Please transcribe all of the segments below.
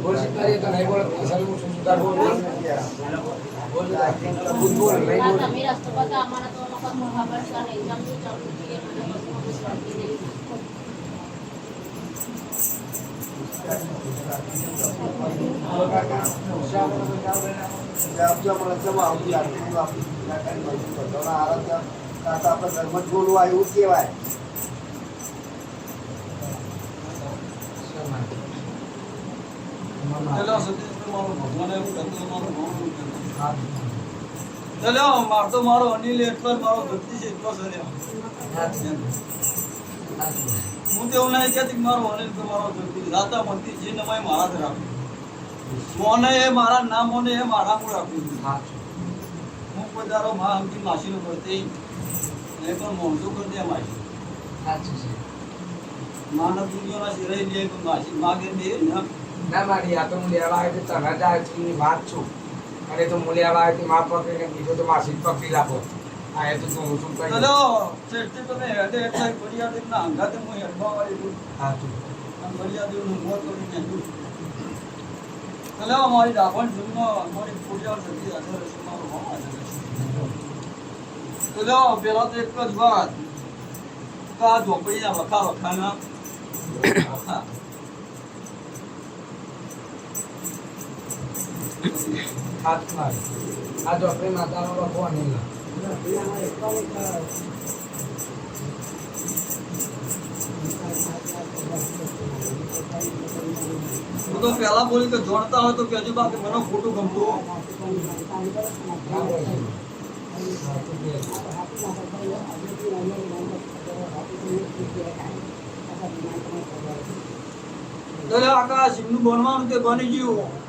વળતી નહીં. બોલવા એવું કેવાય પેલા સતીશભાઈ મારો ભગવાન એવું કરતો મારો ભાવ એવું કહેતો. માર તો મારો અનિલ એટલો મારો ભક્તિ છે એટલો છે હું તો એવું નહીં કહેતી કે મારો અનિલ તો મારો ભક્તિ રાતા મનથી જે નમાય મારા જ રાખું મોને એ મારા ના મોને એ મારા હું રાખું હું કોઈ દારો માં સમજી માસીનો કરતી એ પણ મોણસો કરી દે માસી માનવ દુનિયાના સિરાઈ લે માસી માગે દે ને. ના મારી આ તો હું લેવા આવ્યો તો તને જ આવ્યો વાત છું. અને તો હું લેવા આવ્યો માપ પકડીને બીજો તો માસી પકડી લાગો આ એ તો હું શું કહી ચલો શ્રેષ્ઠ તમે હેડે એટલે ફરિયાદ ના અંગાતે હું હેડવા વાળી છું. હા તું. મોત કરી નાખ્યું. અમારી ડાભણ જૂનમાં અમારી પેલા તો એક જ વાત. કે આ ઝોપડીના વખા વખાના વખા હાથ મારી આ ચોપડી માતાનો લખો અનિલ હું તો પહેલા બોલી કે જોડતા હોય તો કહેજો બાકી મને ખોટું ગમતું આકાશ એમનું કે બનવાનું તે બની ગયું.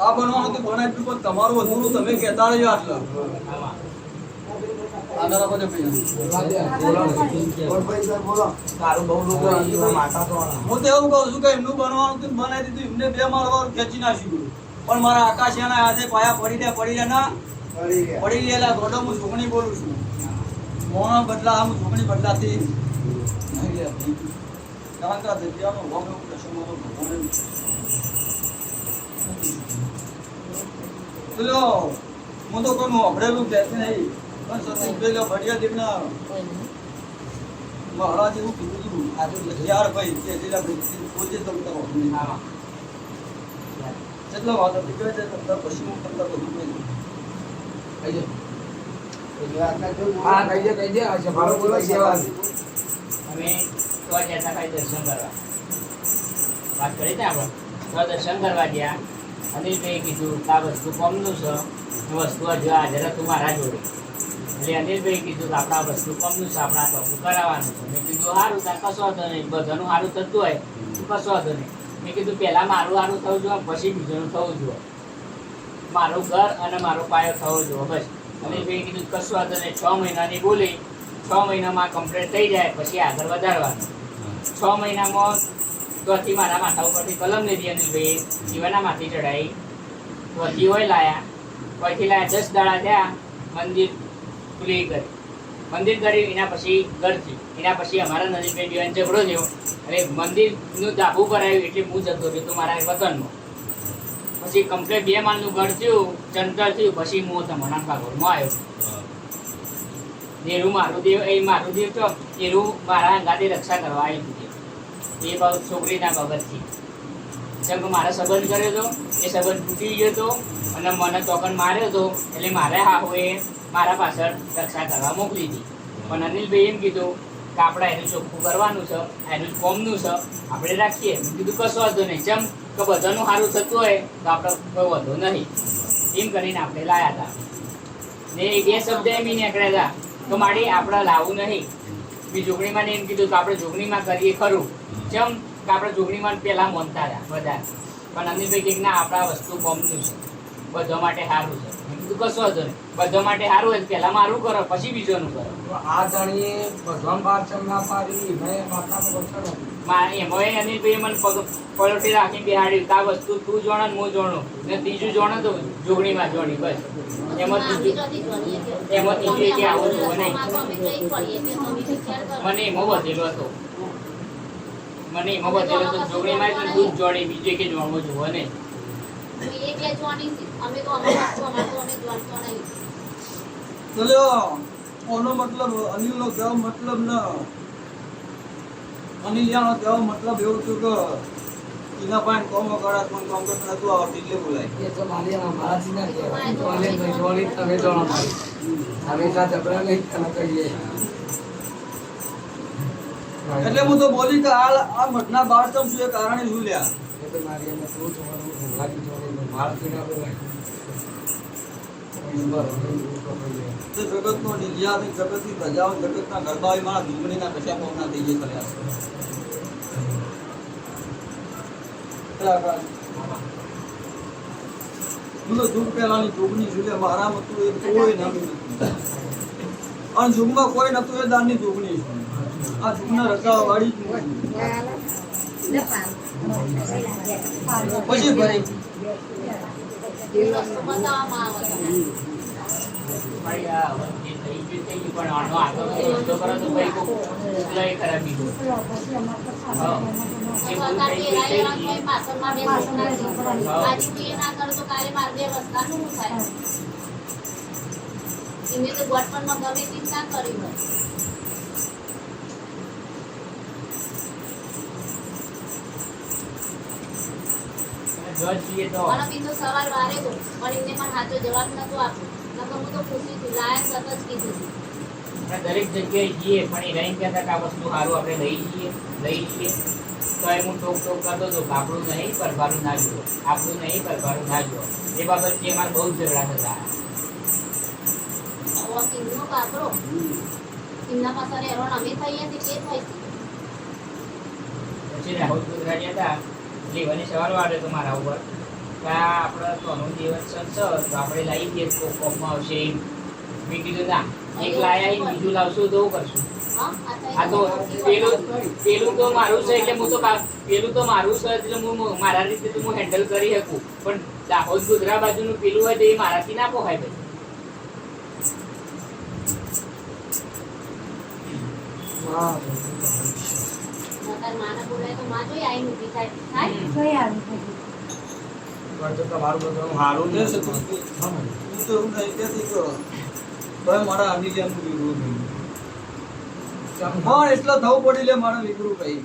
આ બનવાનું તે બનાવી એટલું પણ તમારું અધૂરું તમે કહેતા રહ્યો આટલા. હું. તો એવું કહું છું કે એમનું બનવાનું બનાવી દીધું એમને બે મારવાર ખેંચી નાખ્યું પણ મારા આકાશિયાના હાથે પાયા પડી રહ્યા પડી રહ્યા ના. ગયા. પડી ગયેલા ગોડો હું છોકણી બોલું છું. મોણ બદલા હું છોકણી બદલાતી. નહીં રહેતી. કારણ કે આ જગ્યાનો ભોગ એવું મારો ભગવાન એમ. પેલો હું તો કોઈ અભડેલું કહેતી નહીં. પણ સતી પેલો ભડિયા દેવના મહારાજ એવું કીધું હતું આજે યાર ભાઈ કે જેલા ભાઈ પોતે તમને. જેટલા વાત હતી કે છે તમને પછી હું તમને બધું કહી દઉં. કહી દે. એટલે આટલા જો હા કહી દે કહી દે. બોલો સેવા અમે તો જતા ખાલી દર્શન કરવા. વાત કરી ને આપણે? તો દર્શન કરવા ગયા અનિલભાઈ કીધું કે આ વસ્તુ કોમનું છે. એ વસ્તુ હજુ હાજર હતું મારા જોડે. એટલે અનિલભાઈ કીધું કે આપણા વસ્તુ કોમનું છે, આપણે ટોપું કરાવવાનું છે. મેં કીધું સારું તાર કશો વાંધો નહીં. બધાનું સારું થતું હોય, તો કશો વાંધો નહીં. મેં કીધું, પહેલાં મારું સારું થવું જોઈએ પછી બીજાનું થવું જોઈએ મારું ઘર અને મારો પાયો થવો જોઈએ બસ. અનિલભાઈ કીધું, કશું વાંધો નહીં. છ મહિનાની બોલી. છ મહિનામાં કમ્પ્લીટ થઈ જાય, પછી આગળ વધારવાનું. છ મહિનામાં તોથી મારા માથા ઉપરથી કલમ લીધી અનિલભાઈ જીવાના માથી ચડાવી વધી હોય લાયા. પછી લાયા દસ દાડા થયા મંદિર ખુલી કરી મંદિર કરી એના પછી ઘરથી એના પછી અમારા નજીકભાઈ જીવન ઝઘડો થયો. અને મંદિરનું ધાબુ ભરાયું એટલે હું જતો રહ્યો તો મારા વતનમાં પછી કમ્પ્લીટ બે માળનું ઘર થયું ચંતર થયું પછી હું તમારા કાગળમાં આવ્યો. દેરું મારું દેવ એ મારું દેવ તો એરું મારા અંગાથી રક્ષા કરવા આવી એ બહુ છોકરીના બાબતથી. જેમ કે મારે સંબંધ કર્યો હતો એ સંબંધ તૂટી ગયો હતો અને મને ટોકન માર્યો હતો એટલે મારે હાહુએ મારા પાછળ રક્ષા કરવા મોકલી હતી પણ અનિલભાઈ એમ કીધું કે આપણે એનું ચોખ્ખું કરવાનું છે, એનું કોમનું છે, આપણે રાખીએ. કીધું, કશો વાંધો નહીં. જેમ કે બધાનું સારું થતું હોય, તો આપણે કોઈ વાંધો નહીં. એમ કરીને આપણે લાયા હતા. ને એ શબ્દ એમ નીકળ્યા હતા તો મારી, આપણે લાવવું નહીં. બી જોગણીમાં એમ કીધું કે, આપણે જોગણીમાં કરીએ ખરું. જેમ કે આપણે જોગણીમાં પહેલાં માનતા હતા બધા. પણ અનિલભાઈ કંઈક ના આપણા વસ્તુ કોમનું છે. બધા માટે સારું છે. કીધું કશો હતો નહીં. બધા માટે સારું હોય પહેલાં મારું કરો પછી બીજોનું કરો. તો આ જાણીએ ભગવાન બાર ચમ ના પાડી મેં. માં મને પલોટી રાખી બિહાડ્યું કે આ વસ્તુ તું જોણ ને હું જોણું. ને ત્રીજું જોણે તો જોગણીમાં જોણી બસ. એમાં ત્રીજું એમાં ત્રીજું એકે આવું જોવે નહીં. મને એમાં વધેલો હતો. મને એમાં બતાવ્યો તો જોગણી જોગણીમાં તો દૂધ જોડે બીજે કે જોણવું જોવે નહીં. તો લ્યો ઓનો મતલબ? ન? મતલબ? એવું હતું કે એના પાસે કોમો કરાત પણ કોમ કરતા નતું આવડતું એટલે બોલાય. એ તો મારી આ મારાથી ના કહેવાય. જોડે તમે જાણો મારી. નહીં તને કહીએ. એટલે હું તો બોલી કે આ ઘટના બહાર તમ શું કારણે શું લ્યા. મારી દુશ્મનીના એ કોઈ નથી. અને જુગમાં કોઈ નતું, એ દાનની જુગની છે. આ જુગના રચાવા વાળી. પછી ગઈ. એમને તો ગોઠવણમાં ગમે તે ના કરી હોય તો. મને બિંદુ સવાર વારે ગયો પણ એમને મને સાચો જવાબ નતો આપ્યો. નકર હું તો ખુશી છું લાયક જ કીધું આપણે દરેક જગ્યાએ જઈએ પણ એ રહીને કહેતા કે આ વસ્તુ સારું આપણે લઈ જઈએ લઈ જઈએ. તો એ હું ટોક ટોક કરતો હતો કે આપણું નહીં પરભારું ના જુઓ. આપણું નહીં પરભારું ના જુઓ. એ બાબતે અમારે બહુ ઝઘડા થતા હવે કિંગનો કાકરો કિંગના પાસે હેરોન અમે થઈએ કે થઈ પછી રાહુલ ગુજરાતી હતા. લેવાની સવાલ તમારા મારા ઉપર. કે આપણે તોનું દિવસ છે તો આપણે લાવી દઈએ તો કોકમાં આવશે મેં કીધું ના એક લાયા બીજું લાવશું તો કરશું? હા તો પેલું પેલું તો મારું છે એટલે હું તો પેલું તો મારું છે એટલે હું મારા રીતે તો હું હેન્ડલ કરી શકું. પણ દાહોદ ગોધરા બાજુનું પેલું હોય તો એ મારાથી ના પોહાય ભાઈ હા, નકર માને બોલાય તો માં જોઈ આઈને ઊભી થાય. થાય? પણ તો તમારું બધું સારું છે. છે હું તો એવું નહીં કહેતી કે ભાઈ મારા અનિલિયાનું વિગડું નહીં. ચમ હા એટલે થવું પડી લે મારે વિગડું ભાઈ.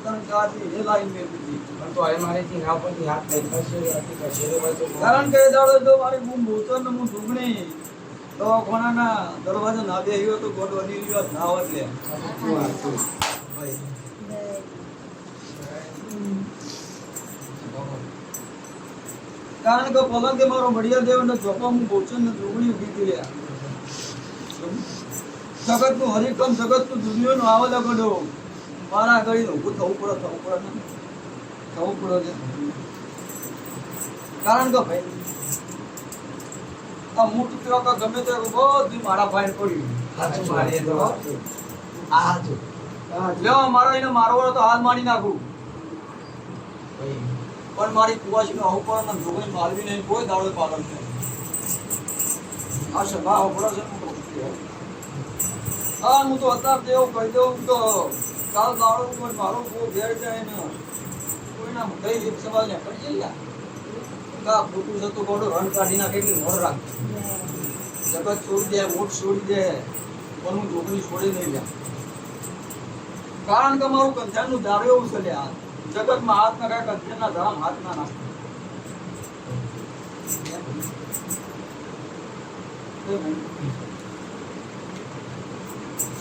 તને કાચી એ લાઈન મેં દીધી પણ તો હવે મારે થી પરથી હાથ લઈ થશે આથી કચેરી હોય તો કારણ કે દાડો જો મારી હું ભૂતો ને હું ઢુકણી દવાખાનાના દરવાજા ના બેહ્યો તો ગોડો અનિલિયો ના હોત લે સાચું વાત છે. ભાઈ કારણ કે પલંગ કે મારો બળિયા દેવ ને જોખમ હું બોચન ને ઢુકણી ઊભી હતી રહ્યા જગતનું હરિકમ જગતનું દુનિયા નું આવે લગડો. મારા આગળ ઊભું થવું પડે થવું પડે ને? થવું પડે છે કારણ કે ભાઈ આ મૂઠ કે ગમે તે બધી મારા ભાઈ પડ્યું સાચું મારી તો આ. લેવા મારો એને મારો તો હાલ મારી નાખું. ભાઈ, પણ મારી કુવાસી નો આવું પડે ને ઢોકળી માલવી નહીં, કોઈ દાડો પાલન નહીં. આ સભા હોપડો છે. હું. હા તો અત્યારે તેઓ કહી દઉં તો કાલ દાડો કોઈ મારો બહુ ઘેર જાય ને કોઈના કઈ એક સભા ને કરી જઈએ કા, ખોટું છે તો કોડો રણ કાઢી નાખે એટલે મોડ રાખ. જગત છોડી દે, મોટ છોડી દે, પણ હું ઢોકળી છોડી નહીં લે. કારણ કે મારું કંથાનું દારૂ એવું છે લ્યા જગતમાં હાથ ના કાંઈ કંથાના ધામ હાથ ના.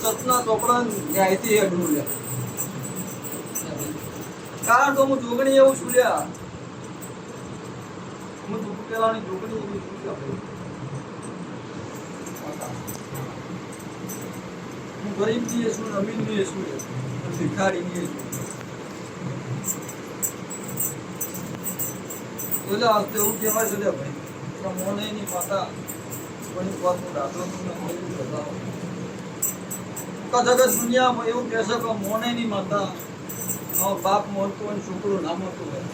સતના ચોપડા ન્યાયથી અડવું લે. કારણ તો હું જોગણી એવું છું લ્યા. હું દુઃખ પેલાની જોગણી એવી છું હું ગરીબની છું અમીરની છું ભિખારી ની છું. બોલે હસ્તે એવું કહેવાય છે ભાઈ. કે મોને ની માતા કોની વાત હું તું ન બોલી બતાવો. તો જગત દુનિયામાં એવું કહેશે કે મોને ની માતા આવો બાપ મોરતું હોય ને છોકરો ના મોનતું હોય.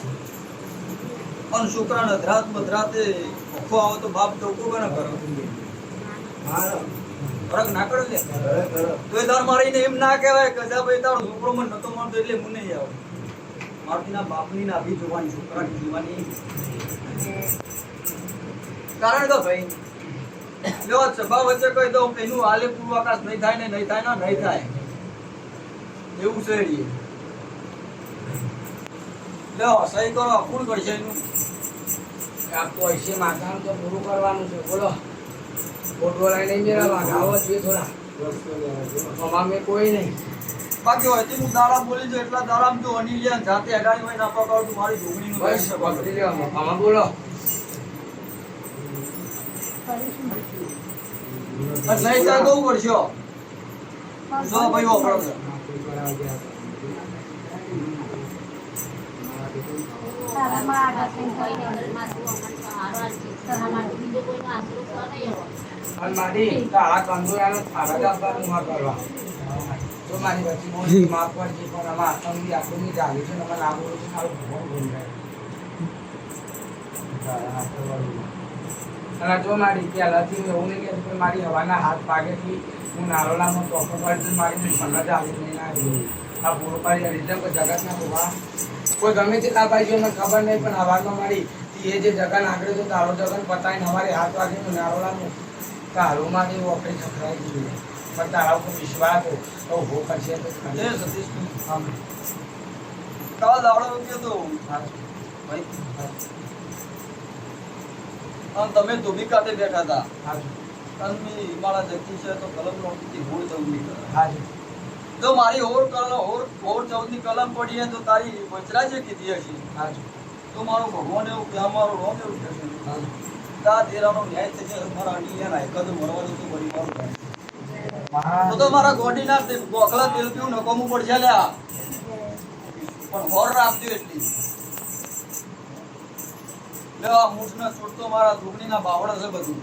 પણ છોકરાને અધરાત મધરાતે ભૂખો આવે તો બાપ ટોકો કરે કરો? ફરક ના કરે તો એ તાર મારીને એમ ના કહેવાય કે જા ભાઈ તારો છોકરો મને નતો મળતો એટલે હું નહીં આવું. મારતી બાપની ના જોવાની છોકરાની જોવાની કારણ તો ભાઈ લ્યો સભા વચ્ચે કહી દઉં કે એનું હાલે પૂર્વાકાશ નહીં થાય ને નહીં થાય ને નહીં થાય. એવું છે લો સહી કરો કોણ કરશે એનું? આપતો તો હશે માતાનું તો પૂરું કરવાનું છે બોલો. ફોટો લઈને મેળવવા આવો જોઈએ થોડા. અમામે કોઈ નહીં. બાકી હોય હું દારામ બોલી છું એટલા દારામ જો અનિલ જાતે અઢારી હોય ના પકડ તો મારી જોગણીનું બસ કરી શકો. પકડી બોલો નહીં થાય તો શું કરશો જો ભાઈ વાપરો છો. અને મારી તારા કંદોયાનો થારા જ આપવાનું કરવા તો મારી ને જો મારી પહેલાથી હું એવું નહીં કે મારી હવાના હાથ પાગેથી હું નારોલામાં પડતી મારી મને આવી નહીં આ પૂરો પાડી રીતે કોઈ જગતના ભૂવા. કોઈ ગમે તે ભાઈ મને ખબર નહીં, પણ હવામાં મારી એ જે જગન આગળ તો તારો જગન પતાવીને અમારે હાથ વાગીને નારોલાનું તારોમાં જે ઓકરી છકરાઈ ગયું. પણ તારા ઉપર વિશ્વાસ હતો તો ઊભો કરશે તો એ ખરી. સતીશભાઈ, આમ. કાલ દાડો રૂપિયો તો હાચું. ભાઈ અને તમે ધોબી કાંઠે બેઠા હતા. અને મેં મારા જગતી છે તો કલમ નહોતી હોળ ચૌદની કલમ. જો મારી હોર કલમ હોર હોર ચૌદની કલમ પડી તો તારી વચરા છે કીધી હશે. તો મારો ભગવાન એવું કે અમારો રોમ એવું કહેશે. તા તેરાનો ન્યાય થશે મારા અડીયા ના એકાદ મરવાનું તો થાય. મારા- તો તો મારા ગોડીના ગોખલા તેલ પીવું નકામું પડશે લ્યા. પણ હોર રાખજો એટલી. લે આ મૂઠના છોડ તો મારા દુગણીના બાવડા છે બધું.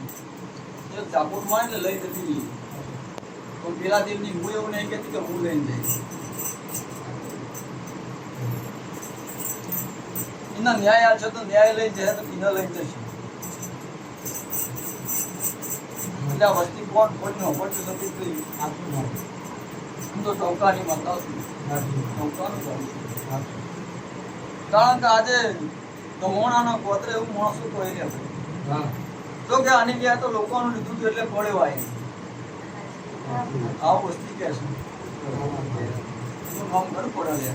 એક ઝાપટમાં એટલે લઈ જતી રહી. પણ પેલા દિવસની હું એવું નહીં કહેતી કે હું લઈને જઈશ. એના ન્યાય આ છે તો ન્યાય લઈને જાય તો કિના લઈને જશે. આ વસ્તી કોણ કોઈ નો પડશે સતી ગઈ હાચું મારું. હું તો ટોકાની માતા છું હાચું. ટોકાનું છું. કારણ કે આજે ગમોણાનો ગોત્ર એવું માણસો કહી રહ્યા. તો કે આની ગયા તો લોકોનું લીધું હતું એટલે પડ્યો આવું વસ્તી કે છે એનું નામ ઘર પડે લે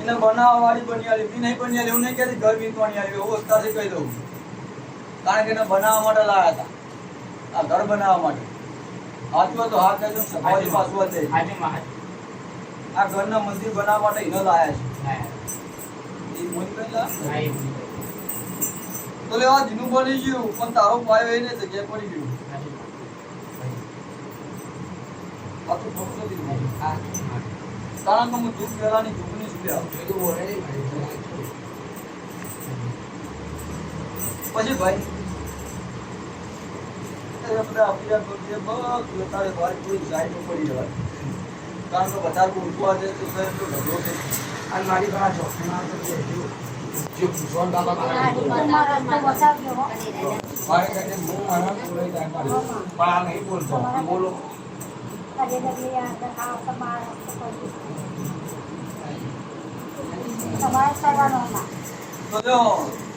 એને બનાવવા વાળી બનિયાલી બી નહીં બનિયાલી એવું નહીં કહેતી ઘર બી આવી એવું વસ્તાથી કહી દઉં કારણ કે એને બનાવવા માટે લાયા હતા. આ ઘર બનાવવા માટે. હાથમાં તો હાથ કહેજો સફાઈ પાછું હાચું. આ ઘરના મંદિર બનાવવા માટે એને લાયા છે. એ મોદી. તો લેવા જીનું બની ગયું પણ તારો પાયો એને જગ્યાએ પડી ગયું. આ તો. કારણ કે હું દૂધ પહેલાની ચૂંટણી સુધી ભાઈ. પછી ભાઈ? બધા અભિયાન કરજે બસ તારે વાર કોઈ જાય તો પડી જવાય કારણ કે વધારે ઉઠવા જાય તો સાહેબ તો ઢગલો થઈ અને મારી પાસે ચોકીમાં તો છે. જો જો બાબા મારે કહે હું મારા બોલાઈ જાય મારે. પણ આ નહીં બોલતો. બોલો. તો જો સતીશભાઈ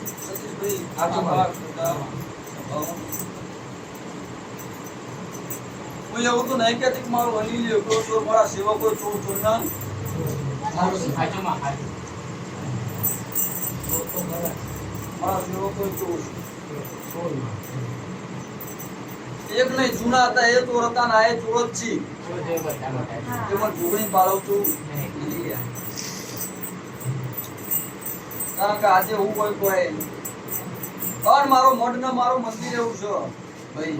હા, એવું તો નહીં કહેતી મારો અનિલ એકલો ચોર મારા સેવકો ચોર ચોર ના. એક નહીં જૂના હતા એ ચોર હતા ના એ ચોર જ છી. એમાં જોગણી પાડવ છું કારણ કે આજે હું કોઈ કોઈ પણ મારો મઢ ને મારો મંદિર એવું છે. ભાઈ,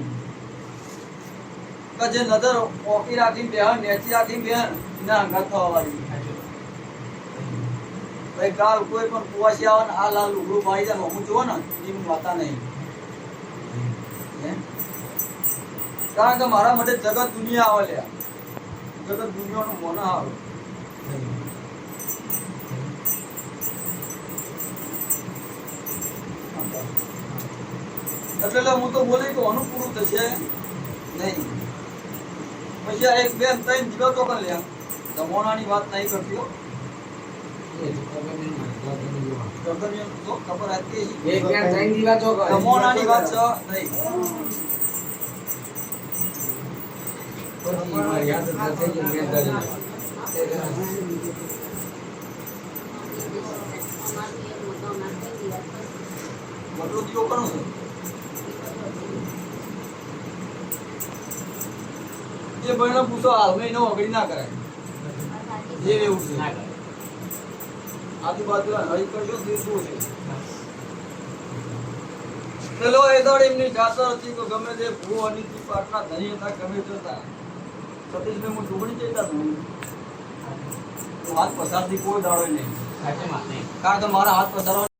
કે જે નજર ઓકી રાખી બેહન નેચી રાખી બેહન ના અંગાત થવા વાળી ભાઈ, કાલ કોઈ પણ કુવાસી આવે ને, આ લાલ લુગડું ભાઈ જાય અમુક જુઓ ને એની માતા નહીં. હે? કારણ કે મારા માટે જગત દુનિયા આવે લ્યા. જગત દુનિયાનું મોન આવે. એટલે હું તો બોલી કે અનુકૂળ થશે નહીં. પછી આ એક બે ત્રણ દિવસ તો કરી લે જમવાનાની વાત નહીં કરતી હો. ખબર હતી એક ને ત્રણ દીવા તો કરે. વાત છે નહીં. યાદ નથી કે મેં કરી. અમારથી એક મોટો અમારથી દિવસ એ બહેનો પૂછો હાલ મહિનો અગડી ના કરાય. એ એવું છે. આજુબાજુ હળી કરજો તે શું છે? પેલો એ દોડ એમની જાતર હતી કે ગમે તે ભૂ અનિતિ પાટના ધણી હતા ગમે જતા હતા. હું ડુંગળી જતા તું હાથ પસારથી કોઈ દાડો નહીં. નહીં. કારણ કે મારા હાથ પસારવા